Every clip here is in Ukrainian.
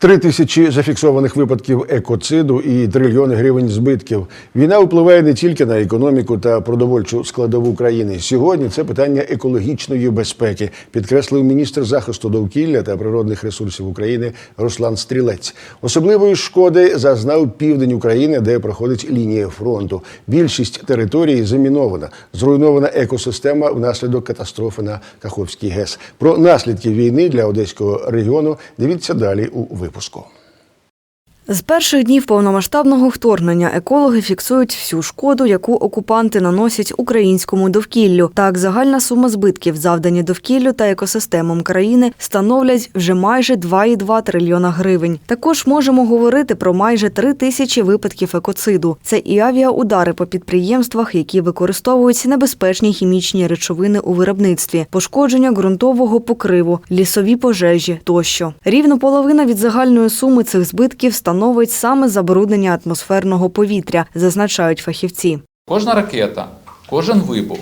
Три тисячі зафіксованих випадків екоциду і трильйони гривень збитків. Війна впливає не тільки на економіку та продовольчу складову країни. Сьогодні це питання екологічної безпеки, підкреслив міністр захисту довкілля та природних ресурсів України Руслан Стрілець. Особливої шкоди зазнав південь України, де проходить лінія фронту. Більшість території замінована, зруйнована екосистема внаслідок катастрофи на Каховській ГЕС. Про наслідки війни для одеського регіону дивіться далі у випуску. på skål. З перших днів повномасштабного вторгнення екологи фіксують всю шкоду, яку окупанти наносять українському довкіллю. Так, загальна сума збитків, завдані довкіллю та екосистемам країни, становлять вже майже 2,2 трильйона гривень. Також можемо говорити про майже 3 тисячі випадків екоциду. Це і авіаудари по підприємствах, які використовують небезпечні хімічні речовини у виробництві, пошкодження ґрунтового покриву, лісові пожежі тощо. Рівно половина від загальної суми цих збитків становить саме забруднення атмосферного повітря, зазначають фахівці. Кожна ракета, кожен вибух,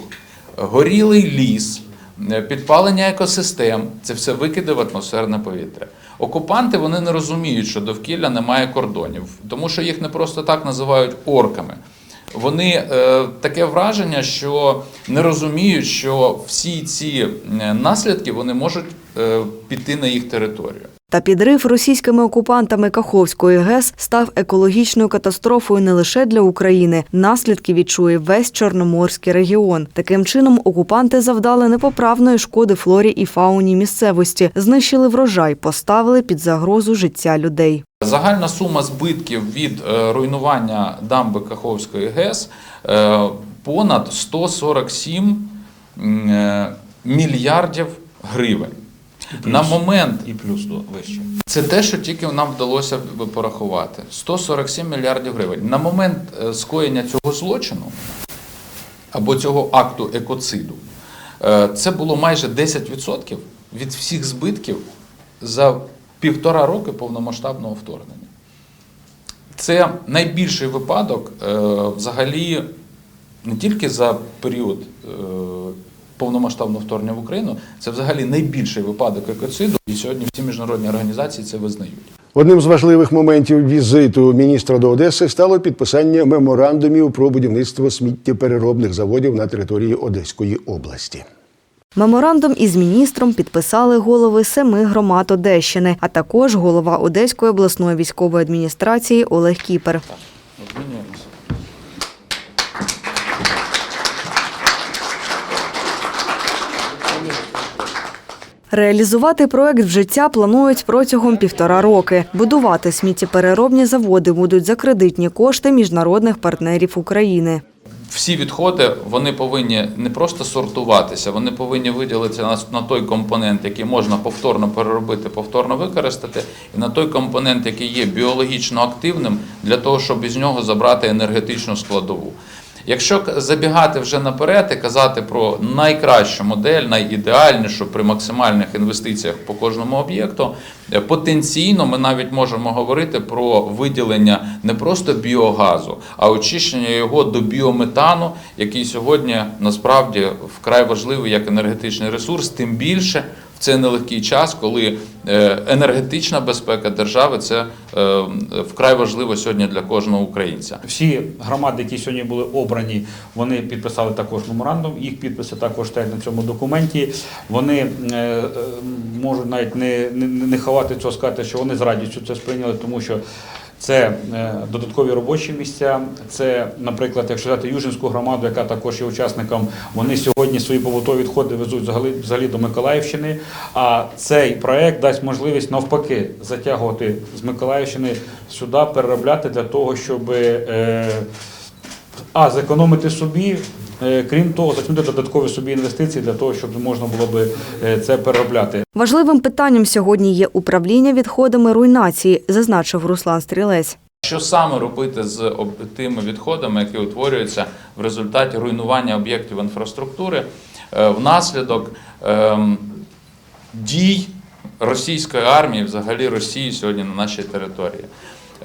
горілий ліс, е, підпалення екосистем це все викиди в атмосферне повітря. Окупанти вони не розуміють, що довкілля немає кордонів, тому що їх не просто так називають орками. Вони е, таке враження, що не розуміють, що всі ці е, наслідки вони можуть е, піти на їх територію. Та підрив російськими окупантами Каховської ГЕС став екологічною катастрофою не лише для України. Наслідки відчує весь Чорноморський регіон. Таким чином, окупанти завдали непоправної шкоди флорі і фауні місцевості, знищили врожай, поставили під загрозу життя людей. Загальна сума збитків від е, руйнування дамби Каховської ГЕС е, понад 147 м, е, мільярдів гривень. На момент і плюс вище. це те, що тільки нам вдалося порахувати. 147 мільярдів гривень. На момент е, скоєння цього злочину або цього акту екоциду, е, це було майже 10% від всіх збитків за півтора роки повномасштабного вторгнення. Це найбільший випадок е, взагалі не тільки за період повномасштабного вторгнення в Україну, це взагалі найбільший випадок екоциду, і сьогодні всі міжнародні організації це визнають. Одним з важливих моментів візиту міністра до Одеси стало підписання меморандумів про будівництво сміттєпереробних заводів на території Одеської області. Меморандум із міністром підписали голови семи громад Одещини, а також голова Одеської обласної військової адміністрації Олег Кіпер. Реалізувати проект в життя планують протягом півтора роки. Будувати сміттєпереробні заводи будуть за кредитні кошти міжнародних партнерів України. Всі відходи вони повинні не просто сортуватися, вони повинні виділитися на, той компонент, який можна повторно переробити, повторно використати, і на той компонент, який є біологічно активним, для того, щоб із нього забрати енергетичну складову. Якщо забігати вже наперед і казати про найкращу модель, найідеальнішу при максимальних інвестиціях по кожному об'єкту, е, потенційно ми навіть можемо говорити про виділення не просто біогазу, а очищення його до біометану, який сьогодні насправді вкрай важливий як енергетичний ресурс, тим більше в цей нелегкий час, коли е, енергетична безпека держави це е, вкрай важливо сьогодні для кожного українця. Всі громади, які сьогодні були обрані, вони підписали також меморандум. Їх підписи також стоять на цьому документі. Вони е, можуть навіть не, не, не ховати цього, сказати, що вони з радістю це сприйняли, тому що. Це е, додаткові робочі місця. Це, наприклад, якщо взяти Южинську громаду, яка також є учасником, вони сьогодні свої побутові відходи везуть взагалі, взагалі до Миколаївщини. А цей проект дасть можливість навпаки затягувати з Миколаївщини сюди, переробляти для того, щоб е, а зекономити собі. Е, Крім того, затягнути додаткові собі інвестиції для того, щоб можна було би е, це переробляти. Важливим питанням сьогодні є управління відходами руйнації, зазначив Руслан Стрілець. Що саме робити з тими відходами, які утворюються в результаті руйнування об'єктів інфраструктури е, внаслідок ем, дій російської армії, взагалі Росії сьогодні на нашій території?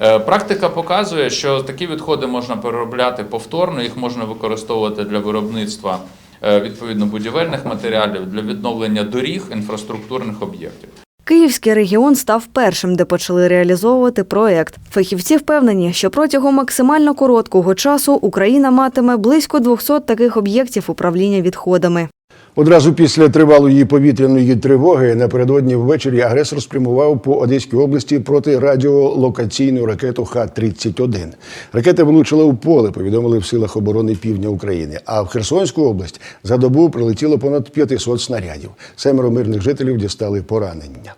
Е, Практика показує, що такі відходи можна переробляти повторно, їх можна використовувати для виробництва е, відповідно будівельних матеріалів для відновлення доріг, інфраструктурних об'єктів. Київський регіон став першим, де почали реалізовувати проект. Фахівці впевнені, що протягом максимально короткого часу Україна матиме близько 200 таких об'єктів управління відходами. Одразу після тривалої повітряної тривоги напередодні ввечері агресор спрямував по Одеській області проти радіолокаційну ракету Х-31. Ракета влучила у поле, повідомили в силах оборони півдня України. А в Херсонську область за добу прилетіло понад 500 снарядів. Семеро мирних жителів дістали поранення.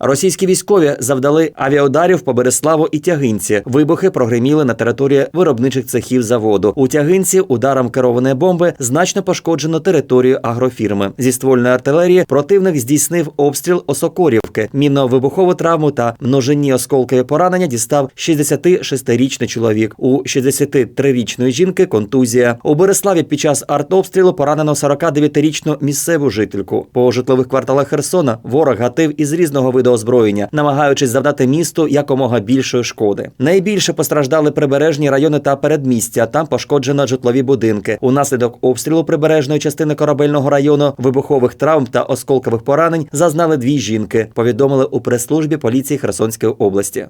Російські військові завдали авіаударів по Береславу і Тягинці. Вибухи прогреміли на території виробничих цехів заводу. У Тягинці ударом керованої бомби значно пошкоджено територію агрофірми. Зі ствольної артилерії противник здійснив обстріл Осокорівки. Мінно-вибухову травму та множинні осколкові поранення дістав 66-річний чоловік. У 63-річної жінки контузія. У Береславі під час артобстрілу поранено 49-річну місцеву жительку. По житлових кварталах Херсона ворог гатив із різного виду озброєння, намагаючись завдати місту якомога більшої шкоди. Найбільше постраждали прибережні райони та передмістя. Там пошкоджено житлові будинки. Унаслідок обстрілу прибережної частини корабельного району вибухових травм та осколкових поранень зазнали дві жінки. Повідомили у прес-службі поліції Херсонської області.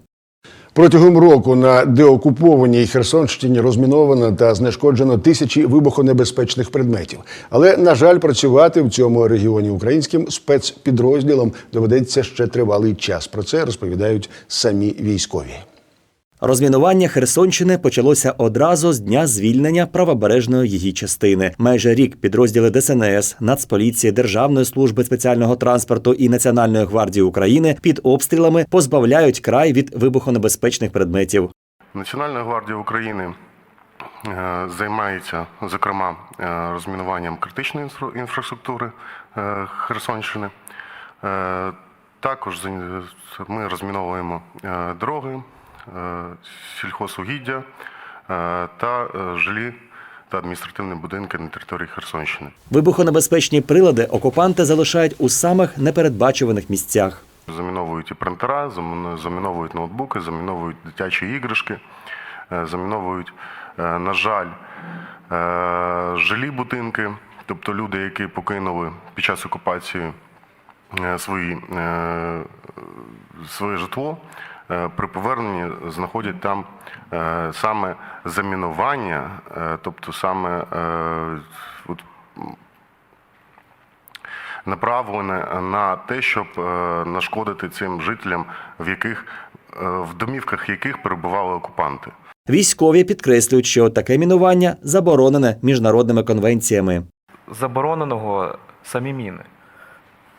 Протягом року на деокупованій Херсонщині розміновано та знешкоджено тисячі вибухонебезпечних предметів. Але, на жаль, працювати в цьому регіоні українським спецпідрозділом доведеться ще тривалий час. Про це розповідають самі військові. Розмінування Херсонщини почалося одразу з дня звільнення правобережної її частини. Майже рік підрозділи ДСНС, Нацполіції, Державної служби спеціального транспорту і Національної гвардії України під обстрілами позбавляють край від вибухонебезпечних предметів. Національна гвардія України е, займається, зокрема, е, розмінуванням критичної інфраструктури е, Херсонщини. Також ми розміновуємо дороги, сільхозугіддя е, та е, жилі та адміністративні будинки на території Херсонщини. Вибухонебезпечні прилади окупанти залишають у самих непередбачуваних місцях. Заміновують і принтера, заміновують ноутбуки, заміновують дитячі іграшки, е, заміновують, е, на жаль, е, жилі будинки, тобто люди, які покинули під час окупації е, свої, е, своє житло, е, при поверненні знаходять там е, саме замінування, е, тобто саме е, от, направлене на те, щоб е, нашкодити цим жителям, в яких е, в домівках яких перебували окупанти. Військові підкреслюють, що таке мінування заборонене міжнародними конвенціями. забороненого самі міни.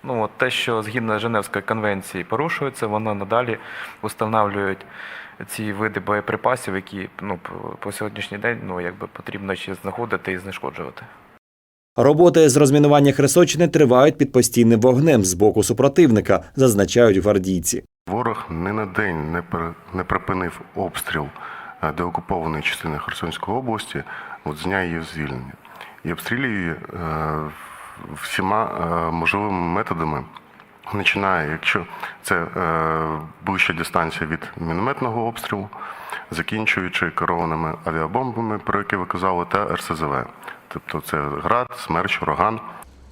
Ну, от те, що згідно Женевської конвенції порушується, воно надалі встановлюють ці види боєприпасів, які ну, по сьогоднішній день ну, якби потрібно ще знаходити і знешкоджувати. Роботи з розмінування Херсонщини тривають під постійним вогнем з боку супротивника, зазначають гвардійці. Ворог ні на день не, пер- не припинив обстріл е, деокупованої частини Херсонської області от з дня її звільнення. І обстрілює е, всіма е, можливими методами. Починає, якщо це е, ближча дистанція від мінометного обстрілу, закінчуючи керованими авіабомбами, про які ви казали, та РСЗВ. Тобто це град, смерч, ураган.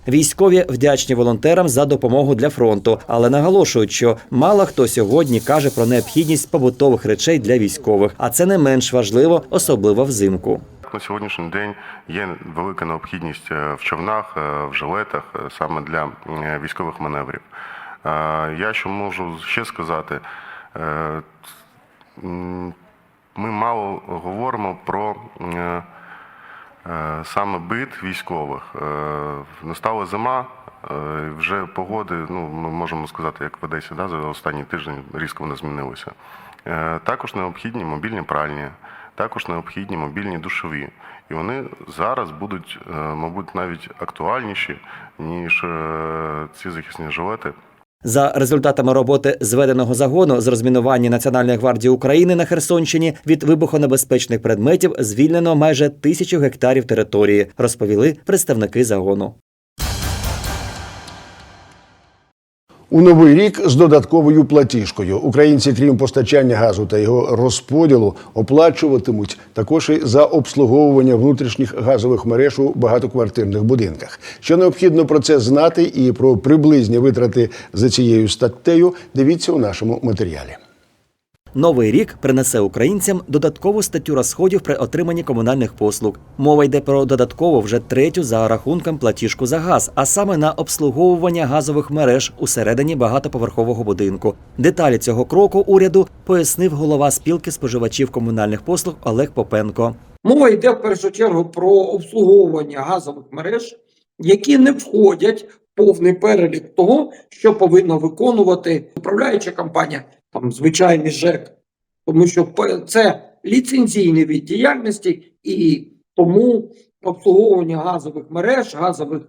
Військові вдячні волонтерам за допомогу для фронту, але наголошують, що мало хто сьогодні каже про необхідність побутових речей для військових, а це не менш важливо, особливо взимку. На сьогоднішній день є велика необхідність е, в човнах, е, в жилетах е, саме для військових маневрів. Я що можу ще сказати, ми мало говоримо про саме бит військових. Настала зима, вже погоди, ну ми можемо сказати, як в Одесі, да, за останній тиждень різко вони змінилися. Також необхідні мобільні пральні, також необхідні мобільні душові. І вони зараз будуть, е, мабуть, навіть актуальніші, ніж е, ці захисні жилети. За результатами роботи зведеного загону з розмінування Національної гвардії України на Херсонщині від вибухонебезпечних предметів звільнено майже тисячу гектарів території, розповіли представники загону. У новий рік з додатковою платіжкою українці, крім постачання газу та його розподілу, оплачуватимуть також і за обслуговування внутрішніх газових мереж у багатоквартирних будинках. Що необхідно про це знати і про приблизні витрати за цією статтею, дивіться у нашому матеріалі. Новий рік принесе українцям додаткову статтю розходів при отриманні комунальних послуг. Мова йде про додатково вже третю за рахунком платіжку за газ, а саме на обслуговування газових мереж усередині багатоповерхового будинку. Деталі цього кроку уряду пояснив голова спілки споживачів комунальних послуг Олег Попенко. Мова йде в першу чергу про обслуговування газових мереж, які не входять в повний перелік того, що повинна виконувати управляюча компанія, там звичайний ЖЕК, тому що це ліцензійний від діяльності, і тому обслуговування газових мереж, газових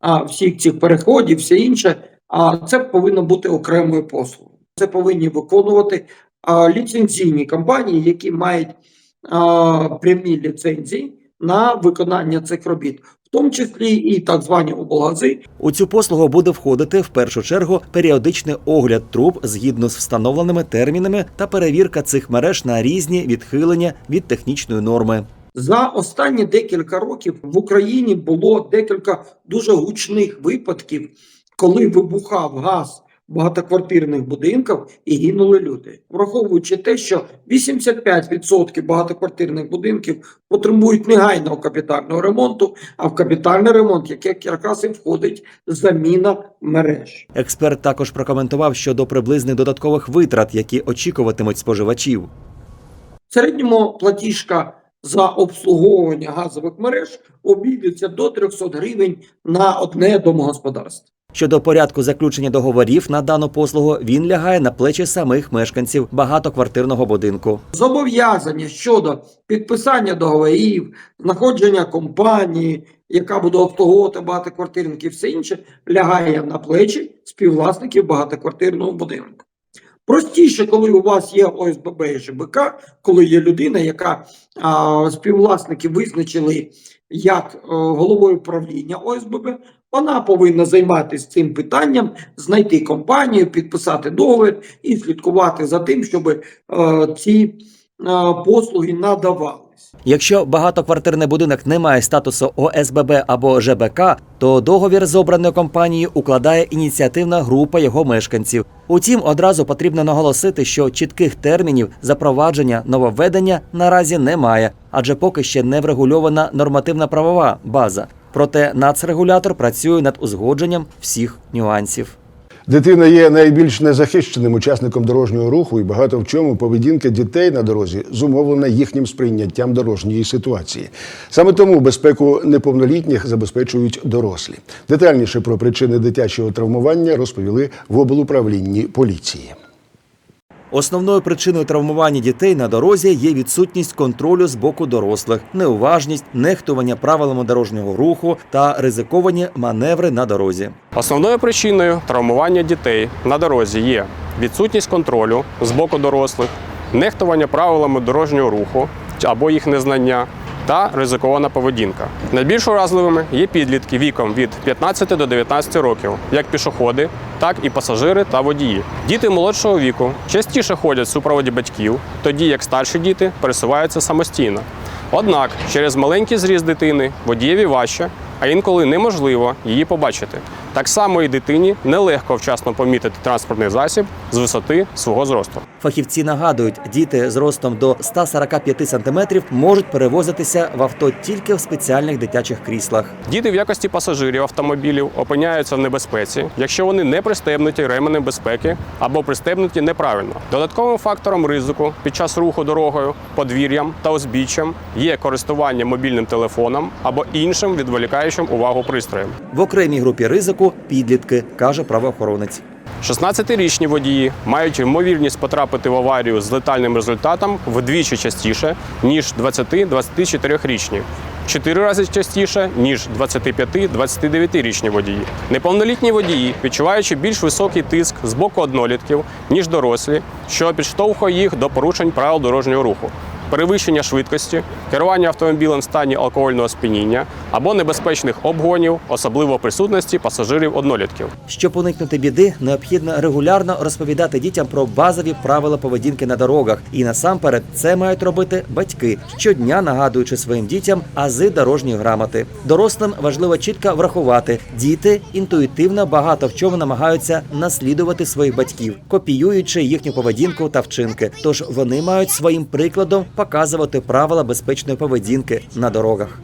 а, всіх цих переходів, все інше, а це повинно бути окремою послугою. Це повинні виконувати а, ліцензійні компанії, які мають а, прямі ліцензії на виконання цих робіт, в тому числі і так звані облгази, У цю послугу буде входити в першу чергу періодичний огляд труб згідно з встановленими термінами та перевірка цих мереж на різні відхилення від технічної норми. За останні декілька років в Україні було декілька дуже гучних випадків, коли вибухав газ багатоквартирних будинках і гинули люди, враховуючи те, що 85% багатоквартирних будинків потребують негайного капітального ремонту, а в капітальний ремонт, як якраз і входить заміна мереж. Експерт також прокоментував щодо приблизних додаткових витрат, які очікуватимуть споживачів. В середньому платіжка за обслуговування газових мереж обійдеться до 300 гривень на одне домогосподарство. Щодо порядку заключення договорів на дану послугу, він лягає на плечі самих мешканців багатоквартирного будинку. Зобов'язання щодо підписання договорів, знаходження компанії, яка буде обслуговувати багатоквартирників, все інше лягає на плечі співвласників багатоквартирного будинку. Простіше, коли у вас є ОСББ і ЖБК, коли є людина, яка а, співвласники визначили як е, головою правління ОСББ, вона повинна займатися цим питанням, знайти компанію, підписати договір і слідкувати за тим, щоб е, ці е, послуги надавались. Якщо багатоквартирний будинок не має статусу ОСББ або ЖБК, то договір з обраною компанією укладає ініціативна група його мешканців. Утім, одразу потрібно наголосити, що чітких термінів запровадження нововведення наразі немає, адже поки ще не врегульована нормативна правова база. Проте нацрегулятор працює над узгодженням всіх нюансів. Дитина є найбільш незахищеним учасником дорожнього руху, і багато в чому поведінка дітей на дорозі зумовлена їхнім сприйняттям дорожньої ситуації. Саме тому безпеку неповнолітніх забезпечують дорослі. Детальніше про причини дитячого травмування розповіли в облуправлінні поліції. Основною причиною травмування дітей на дорозі є відсутність контролю з боку дорослих, неуважність, нехтування правилами дорожнього руху та ризиковані маневри на дорозі. Основною причиною травмування дітей на дорозі є відсутність контролю з боку дорослих, нехтування правилами дорожнього руху або їх незнання та ризикована поведінка. Найбільш уразливими є підлітки віком від 15 до 19 років, як пішоходи, так і пасажири та водії. Діти молодшого віку частіше ходять в супроводі батьків, тоді як старші діти пересуваються самостійно. Однак через маленький зріст дитини водієві важче, а інколи неможливо її побачити. Так само і дитині нелегко вчасно помітити транспортний засіб з висоти свого зросту. Фахівці нагадують, діти з ростом до 145 см можуть перевозитися в авто тільки в спеціальних дитячих кріслах. Діти в якості пасажирів автомобілів опиняються в небезпеці, якщо вони не пристебнуті ременем безпеки або пристебнуті неправильно. Додатковим фактором ризику під час руху дорогою, подвір'ям та узбіччям є користування мобільним телефоном або іншим відволікаючим увагу пристроєм. В окремій групі ризику підлітки, каже правоохоронець. 16-річні водії мають ймовірність потрапити в аварію з летальним результатом вдвічі частіше, ніж 20-24-річні. Чотири рази частіше, ніж 25-29-річні водії. Неповнолітні водії, відчуваючи більш високий тиск з боку однолітків, ніж дорослі, що підштовхує їх до порушень правил дорожнього руху. Перевищення швидкості, керування автомобілем в стані алкогольного сп'яніння або небезпечних обгонів, особливо присутності пасажирів однолітків. Щоб уникнути біди, необхідно регулярно розповідати дітям про базові правила поведінки на дорогах. І насамперед це мають робити батьки, щодня нагадуючи своїм дітям ази дорожньої грамоти. Дорослим важливо чітко врахувати, діти інтуїтивно багато в чому намагаються наслідувати своїх батьків, копіюючи їхню поведінку та вчинки. Тож вони мають своїм прикладом показувати правила безпечної поведінки на дорогах.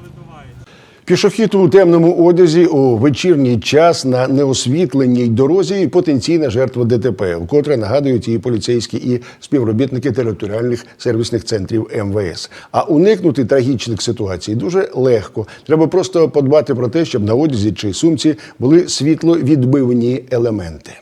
Пішохід у темному одязі у вечірній час на неосвітленій дорозі потенційна жертва ДТП, вкотре нагадують і поліцейські, і співробітники територіальних сервісних центрів МВС. А уникнути трагічних ситуацій дуже легко. Треба просто подбати про те, щоб на одязі чи сумці були світловідбивні елементи.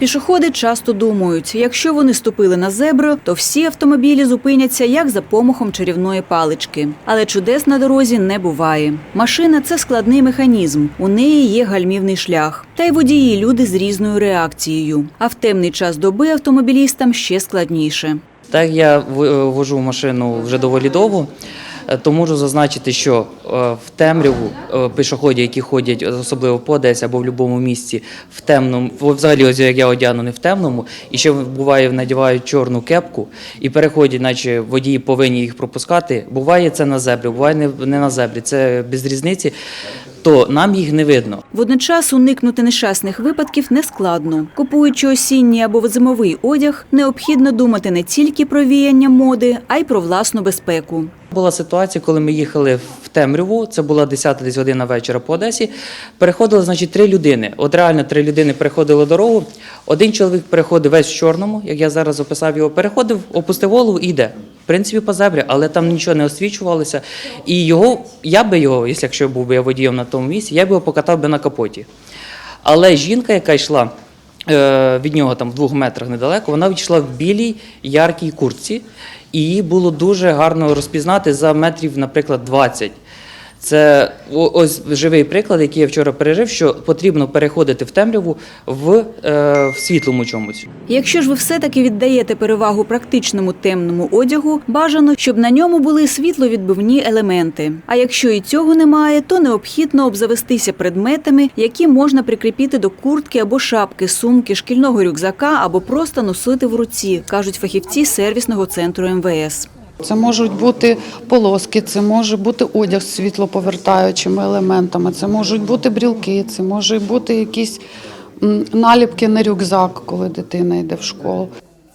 Пішоходи часто думають, якщо вони ступили на зебру, то всі автомобілі зупиняться як за помахом чарівної палички. Але чудес на дорозі не буває. Машина це складний механізм. У неї є гальмівний шлях. Та й водії люди з різною реакцією. А в темний час доби автомобілістам ще складніше. Так я вожу машину вже доволі довго, то можу зазначити, що е, в темряву е, пішоходи, які ходять особливо по Одесі або в будь-якому місці в темному, взагалі ось як я одягнений в темному, і ще буває надівають чорну кепку і переходять, наче водії повинні їх пропускати. Буває це на зебрі, буває не- не на зебрі. Це без різниці, то нам їх не видно. Водночас уникнути нещасних випадків не складно. Купуючи осінній або зимовий одяг, необхідно думати не тільки про віяння моди, а й про власну безпеку. Була ситуація, коли ми їхали в темряву, це була 10 десь година вечора по Одесі. Переходили, значить, три людини. От реально три людини переходили дорогу. Один чоловік переходив весь в чорному, як я зараз описав його, переходив, опустив голову і йде. В принципі, по зебрі, але там нічого не освічувалося. І його, я би його, якщо був би я водієм на тому місці, я б його покатав би на капоті. Але жінка, яка йшла е, від нього там в двох метрах недалеко, вона йшла в білій яркій куртці, і її було дуже гарно розпізнати за метрів, наприклад, 20. Це ось живий приклад, який я вчора пережив, що потрібно переходити в темряву в, е, в світлому чомусь. Якщо ж ви все-таки віддаєте перевагу практичному темному одягу, бажано, щоб на ньому були світловідбивні елементи. А якщо і цього немає, то необхідно обзавестися предметами, які можна прикріпити до куртки або шапки, сумки, шкільного рюкзака або просто носити в руці, кажуть фахівці сервісного центру МВС. Це можуть бути полоски, це може бути одяг з світлоповертаючими елементами, це можуть бути брілки, це можуть бути якісь наліпки на рюкзак, коли дитина йде в школу.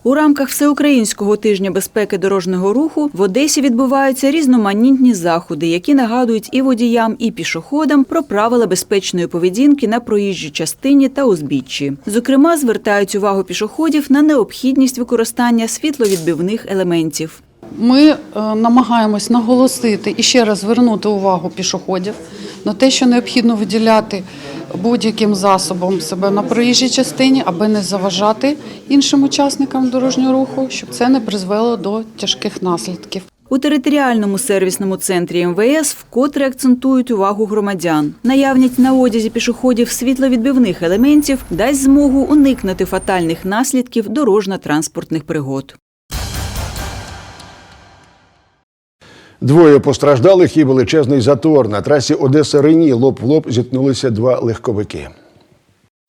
У рамках Всеукраїнського тижня безпеки дорожнього руху в Одесі відбуваються різноманітні заходи, які нагадують і водіям, і пішоходам про правила безпечної поведінки на проїжджій частині та узбіччі. Зокрема, звертають увагу пішоходів на необхідність використання світловідбивних елементів. Ми е, намагаємось наголосити і ще раз звернути увагу пішоходів на те, що необхідно виділяти будь-яким засобом себе на проїжджій частині, аби не заважати іншим учасникам дорожнього руху, щоб це не призвело до тяжких наслідків. У територіальному сервісному центрі МВС вкотре акцентують увагу громадян. Наявність на одязі пішоходів світловідбивних елементів дасть змогу уникнути фатальних наслідків дорожньо-транспортних пригод. Двоє постраждалих і величезний затор на трасі Одеса Рені лоб в лоб зіткнулися два легковики.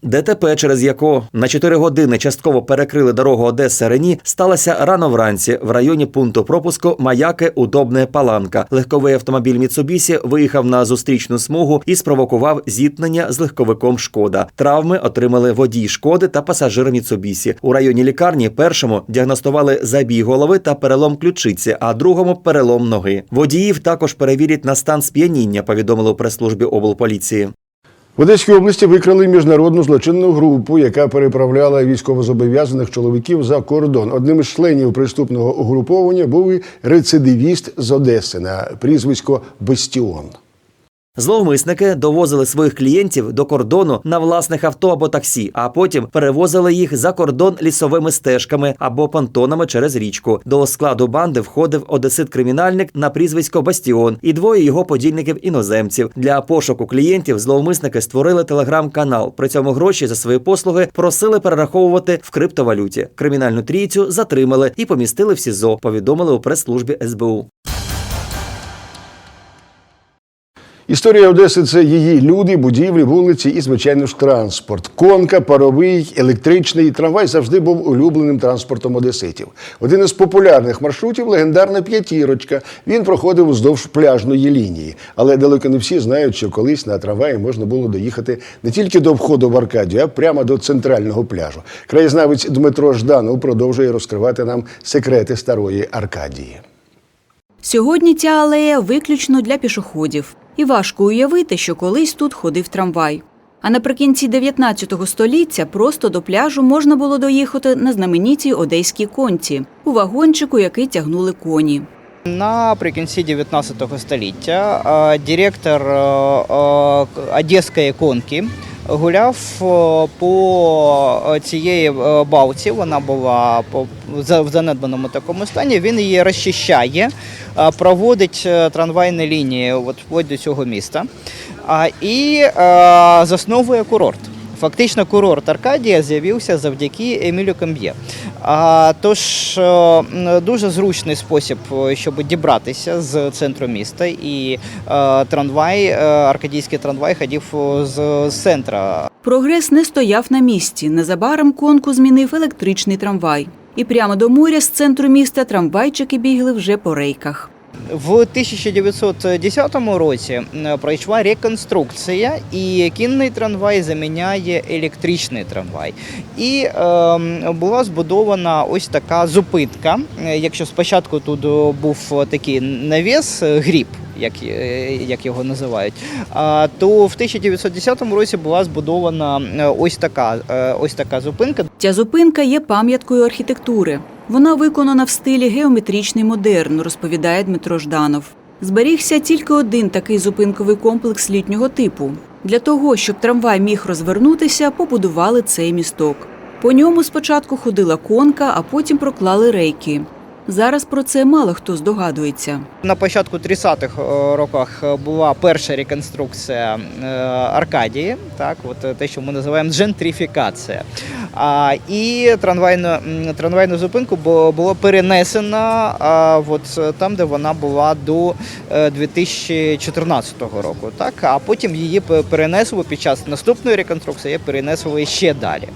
ДТП, через яку на 4 години частково перекрили дорогу Одеса Рені, сталося рано вранці в районі пункту пропуску Маяки Удобне Паланка. Легковий автомобіль Міцубісі виїхав на зустрічну смугу і спровокував зіткнення з легковиком Шкода. Травми отримали водій шкоди та пасажир Міцубісі. У районі лікарні першому діагностували забій голови та перелом ключиці, а другому перелом ноги. Водіїв також перевірять на стан сп'яніння. Повідомили у прес-службі облполіції. В Одеській області викрали міжнародну злочинну групу, яка переправляла військовозобов'язаних чоловіків за кордон. Одним із членів преступного угруповання був і рецидивіст з Одеси на прізвисько Бастіон. Зловмисники довозили своїх клієнтів до кордону на власних авто або таксі, а потім перевозили їх за кордон лісовими стежками або понтонами через річку. До складу банди входив одесит-кримінальник на прізвисько Бастіон і двоє його подільників іноземців. Для пошуку клієнтів зловмисники створили телеграм-канал. При цьому гроші за свої послуги просили перераховувати в криптовалюті. Кримінальну трійцю затримали і помістили в СІЗО. Повідомили у прес-службі СБУ. Історія Одеси це її люди, будівлі, вулиці і, звичайно ж, транспорт. Конка, паровий, електричний трамвай завжди був улюбленим транспортом одеситів. Один із популярних маршрутів легендарна п'ятірочка. Він проходив вздовж пляжної лінії. Але далеко не всі знають, що колись на трамваї можна було доїхати не тільки до входу в Аркадію, а прямо до центрального пляжу. Краєзнавець Дмитро Жданов продовжує розкривати нам секрети старої Аркадії. Сьогодні ця алея виключно для пішоходів. І важко уявити, що колись тут ходив трамвай. А наприкінці 19 століття просто до пляжу можна було доїхати на знаменитій одеській конці у вагончику, який тягнули коні. Наприкінці 19 століття директор Одеської конки гуляв по цієї балці. Вона була в занедбаному такому стані. Він її розчищає, проводить е, трамвайні лінії от, вплоть до цього міста і засновує курорт. Фактично, курорт Аркадія з'явився завдяки Емілю Камб'є. А, тож е, дуже зручний спосіб, е, щоб дібратися з центру міста, і е, трамвай, аркадійський трамвай ходив з центра Прогрес не стояв на місці. Незабаром конку змінив електричний трамвай. І прямо до моря з центру міста трамвайчики бігли вже по рейках. В 1910 році пройшла реконструкція, і кінний трамвай заміняє електричний трамвай. І ем, була збудована ось така зупинка. Е, Якщо спочатку тут е, був такий навіс, е, гріб. Як, е, як його називають, то в 1910 році була збудована е, ось така, е, ось така зупинка. Ця зупинка є пам'яткою архітектури. Вона виконана в стилі геометричний модерн, розповідає Дмитро Жданов. Зберігся тільки один такий зупинковий комплекс літнього типу. Для того, щоб трамвай міг розвернутися, побудували цей місток. По ньому спочатку ходила конка, а потім проклали рейки. Зараз про це мало хто здогадується. На початку 30-х е, роках була перша реконструкція е, Аркадії, так, от е, те, що ми називаємо джентрифікація. А, і трамвайну, трамвайну зупинку було перенесено а, от, е, там, де вона була до е, 2014 року. Так, а потім її перенесли під час наступної реконструкції, її перенесли ще далі.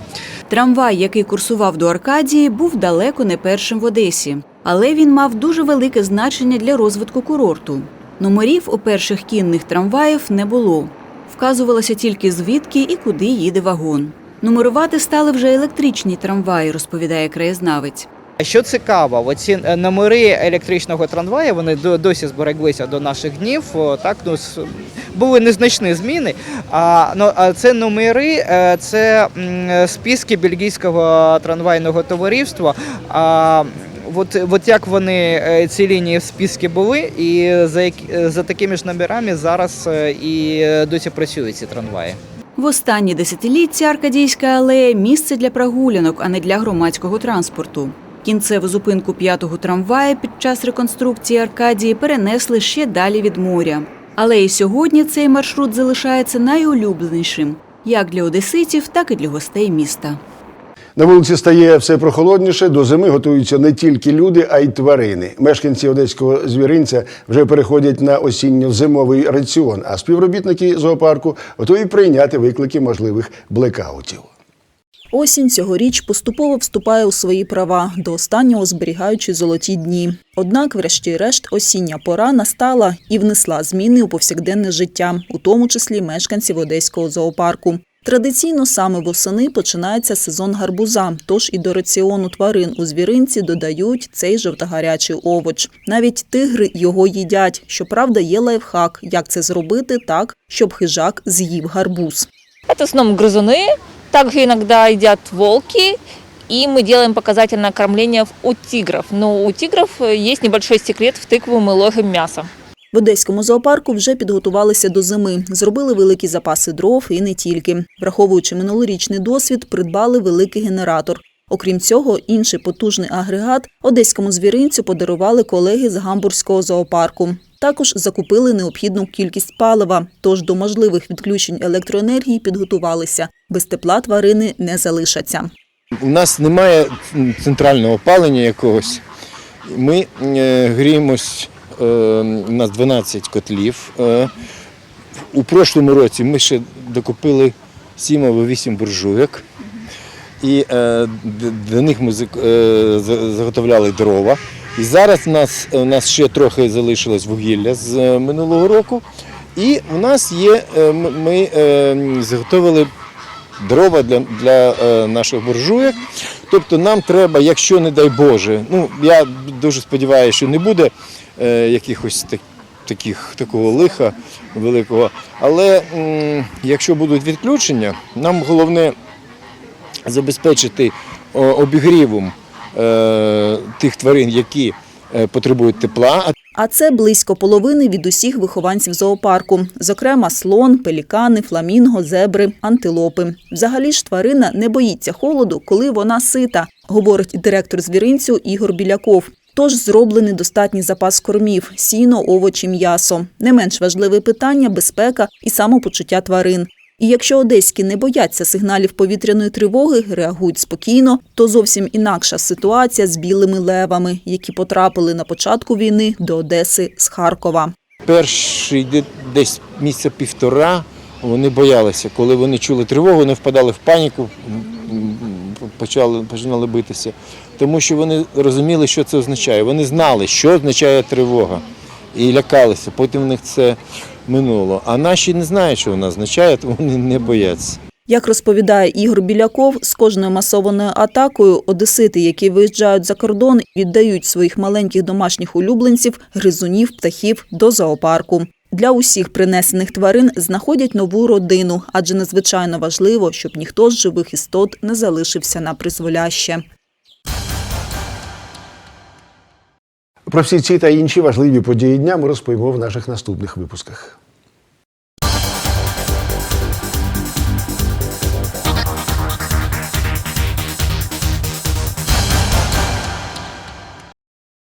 Трамвай, який курсував до Аркадії, був далеко не першим в Одесі, але він мав дуже велике значення для розвитку курорту. Номерів у перших кінних трамваїв не було. Вказувалося тільки звідки і куди їде вагон. Нумерувати стали вже електричні трамваї, розповідає краєзнавець. Що цікаво, оці е, номери електричного трамвая вони до- досі збереглися до наших днів. Так ну були незначні зміни. А ну а це номери, е, це списки бельгійського трамвайного товариства. А От, от як вони е, ці лінії в списку були, і за як- е, за такими ж номерами зараз е, і досі працюють ці трамваї. В останні десятиліття Аркадійська алея місце для прогулянок, а не для громадського транспорту. Кінцеву зупинку п'ятого трамвая під час реконструкції Аркадії перенесли ще далі від моря. Але і сьогодні цей маршрут залишається найулюбленішим як для одеситів, так і для гостей міста. На вулиці стає все прохолодніше. До зими готуються не тільки люди, а й тварини. Мешканці одеського звіринця вже переходять на осінньо-зимовий раціон, а співробітники зоопарку готові прийняти виклики можливих блекаутів. Осінь цьогоріч поступово вступає у свої права, до останнього зберігаючи золоті дні. Однак, врешті-решт, осіння пора настала і внесла зміни у повсякденне життя, у тому числі мешканців одеського зоопарку. Традиційно саме восени починається сезон гарбуза, тож і до раціону тварин у звіринці додають цей жовтогарячий овоч. Навіть тигри його їдять. Щоправда, є лайфхак, як це зробити так, щоб хижак з'їв гарбуз. Это в основном грызуны, также иногда едят волки, и мы делаем показательное кормление у тигров. Но у тигров э, есть небольшой секрет, в тыкву мы ложим мясо. В Одеському зоопарку вже підготувалися до зими, зробили великі запаси дров і не тільки. Враховуючи минулорічний досвід, придбали великий генератор. Окрім цього, інший потужний агрегат одеському звіринцю подарували колеги з гамбурзького зоопарку. Також закупили необхідну кількість палива, тож до можливих відключень електроенергії підготувалися. Без тепла тварини не залишаться. У нас немає центрального опалення якогось. Ми е, гріємось, у нас 12 котлів. Е, у прошлому році ми ще докупили 7 або 8 буржуйок. І е, до них ми е, заготовляли дрова. І зараз у нас, у нас ще трохи залишилось вугілля з е, минулого року. І у нас є, е, ми е, заготовили дрова для, для е, наших буржуєк. Тобто нам треба, якщо не дай Боже, ну я дуже сподіваюся, що не буде е, якихось так, таких, такого лиха великого. Але якщо будуть відключення, нам головне забезпечити обігрівом е, тих тварин, які е, потребують тепла. А це близько половини від усіх вихованців зоопарку, зокрема слон, пелікани, фламінго, зебри, антилопи. Взагалі ж тварина не боїться холоду, коли вона сита, говорить директор звіринцю Ігор Біляков. Тож зроблений достатній запас кормів – сіно, овочі, м'ясо. Не менш важливе питання – безпека і самопочуття тварин. І якщо одеські не бояться сигналів повітряної тривоги, реагують спокійно, то зовсім інакша ситуація з білими левами, які потрапили на початку війни до Одеси з Харкова. Перший десь місяця півтора вони боялися. Коли вони чули тривогу, вони впадали в паніку, почали, починали битися. Тому що вони розуміли, що це означає. Вони знали, що означає тривога. І лякалися. Потім в них це минуло. А наші не знають, що вона означає, тому вони не бояться. Як розповідає Ігор Біляков, з кожною масованою атакою одесити, які виїжджають за кордон, віддають своїх маленьких домашніх улюбленців, гризунів, птахів до зоопарку. Для усіх принесених тварин знаходять нову родину, адже надзвичайно важливо, щоб ніхто з живих істот не залишився на призволяще. Про всі ці та інші важливі події дня ми розповімо в наших наступних випусках.